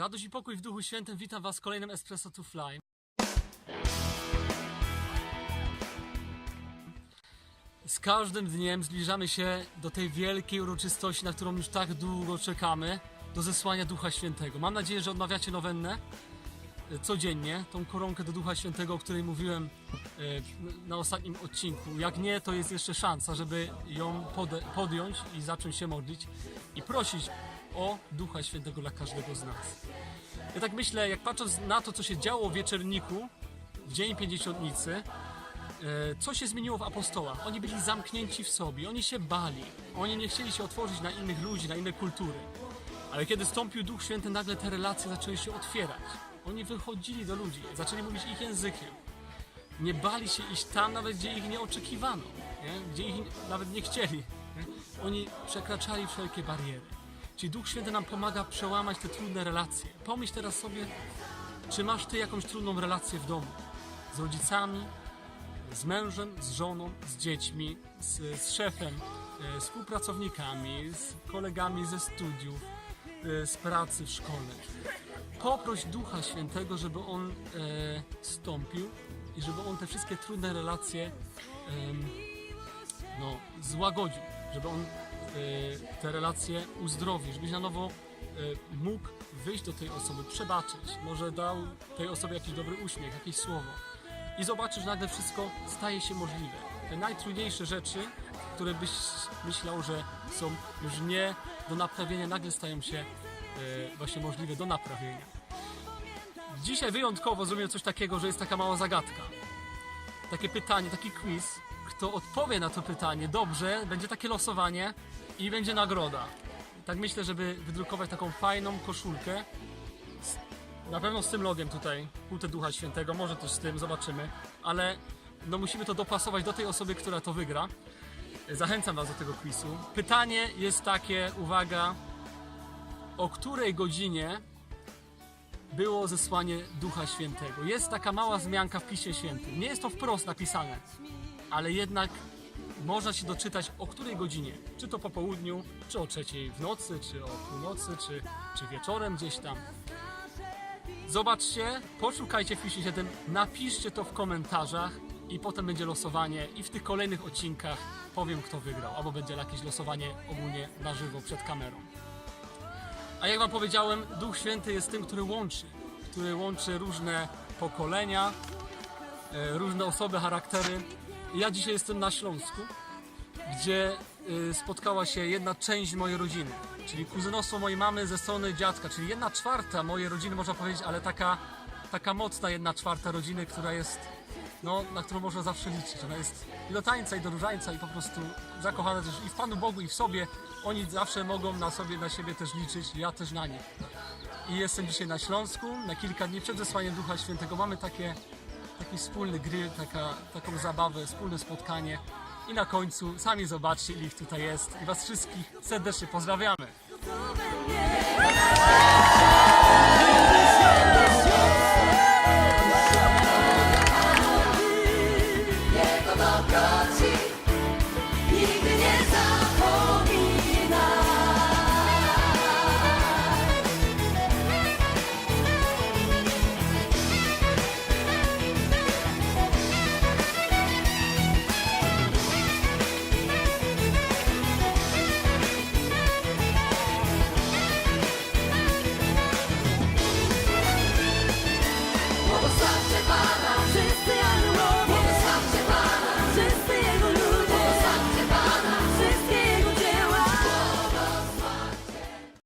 Radość i pokój w Duchu Świętym. Witam Was w kolejnym Espresso to Fly. Z każdym dniem zbliżamy się do tej wielkiej uroczystości, na którą już tak długo czekamy, do zesłania Ducha Świętego. Mam nadzieję, że odmawiacie nowennę e, codziennie, tą koronkę do Ducha Świętego, o której mówiłem e, na ostatnim odcinku. Jak nie, to jest jeszcze szansa, żeby ją podjąć i zacząć się modlić i prosić o Ducha Świętego dla każdego z nas. Ja tak myślę, jak patrząc na to, co się działo w wieczerniku, w Dzień Pięćdziesiątnicy, e, co się zmieniło w apostołach? Oni byli zamknięci w sobie, oni się bali, oni nie chcieli się otworzyć na innych ludzi, na inne kultury. Ale kiedy stąpił Duch Święty, nagle te relacje zaczęły się otwierać. Oni wychodzili do ludzi, zaczęli mówić ich językiem. Nie bali się iść tam, nawet gdzie ich nie oczekiwano, nie? gdzie ich nawet nie chcieli. Nie? Oni przekraczali wszelkie bariery. Czyli Duch Święty nam pomaga przełamać te trudne relacje. Pomyśl teraz sobie, czy masz ty jakąś trudną relację w domu? Z rodzicami, z mężem, z żoną, z dziećmi, z, z szefem, e, współpracownikami, z kolegami ze studiów, e, z pracy w szkole. Poproś Ducha Świętego, żeby On e, stąpił i żeby On te wszystkie trudne relacje em, no, złagodził, żeby On e, te relacje uzdrowił, żebyś na nowo e, mógł wyjść do tej osoby, przebaczyć, może dał tej osobie jakiś dobry uśmiech, jakieś słowo i zobaczysz, nagle wszystko staje się możliwe. Te najtrudniejsze rzeczy, które byś myślał, że są już nie do naprawienia, nagle stają się e, właśnie możliwe do naprawienia. Dzisiaj wyjątkowo zrobimy coś takiego, że jest taka mała zagadka. Takie pytanie, taki quiz. Kto odpowie na to pytanie dobrze, będzie takie losowanie i będzie nagroda. Tak myślę, żeby wydrukować taką fajną koszulkę. Z- Na pewno z tym logiem tutaj, Kultę Ducha Świętego, może też z tym, zobaczymy. Ale no musimy to dopasować do tej osoby, która to wygra. Zachęcam Was do tego quizu. Pytanie jest takie, uwaga, o której godzinie było zesłanie Ducha Świętego. Jest taka mała zmianka w Piśmie Świętym. Nie jest to wprost napisane, ale jednak można się doczytać o której godzinie. Czy to po południu, czy o trzeciej w nocy, czy o północy, czy, czy wieczorem gdzieś tam. Zobaczcie, poszukajcie Piśmie Świętym, napiszcie to w komentarzach i potem będzie losowanie i w tych kolejnych odcinkach powiem kto wygrał, albo będzie jakieś losowanie ogólnie na żywo przed kamerą. A jak Wam powiedziałem, Duch Święty jest tym, który łączy, który łączy różne pokolenia, e, różne osoby, charaktery. Ja dzisiaj jestem na Śląsku, gdzie e, spotkała się jedna część mojej rodziny, czyli kuzynostwo mojej mamy ze strony dziadka, czyli jedna czwarta mojej rodziny, można powiedzieć, ale taka, taka mocna jedna czwarta rodziny, która jest, no, na którą można zawsze liczyć. Ona jest i do tańca, i do różańca, i po prostu zakochana też i w Panu Bogu, i w sobie. Oni zawsze mogą na sobie, na siebie też liczyć, ja też na nich. I jestem dzisiaj na Śląsku, na kilka dni przed zesłaniem Ducha Świętego. Mamy takie, taki wspólny grill, taka, taką zabawę, wspólne spotkanie. I na końcu sami zobaczcie, ile ich tutaj jest. I Was wszystkich serdecznie pozdrawiamy.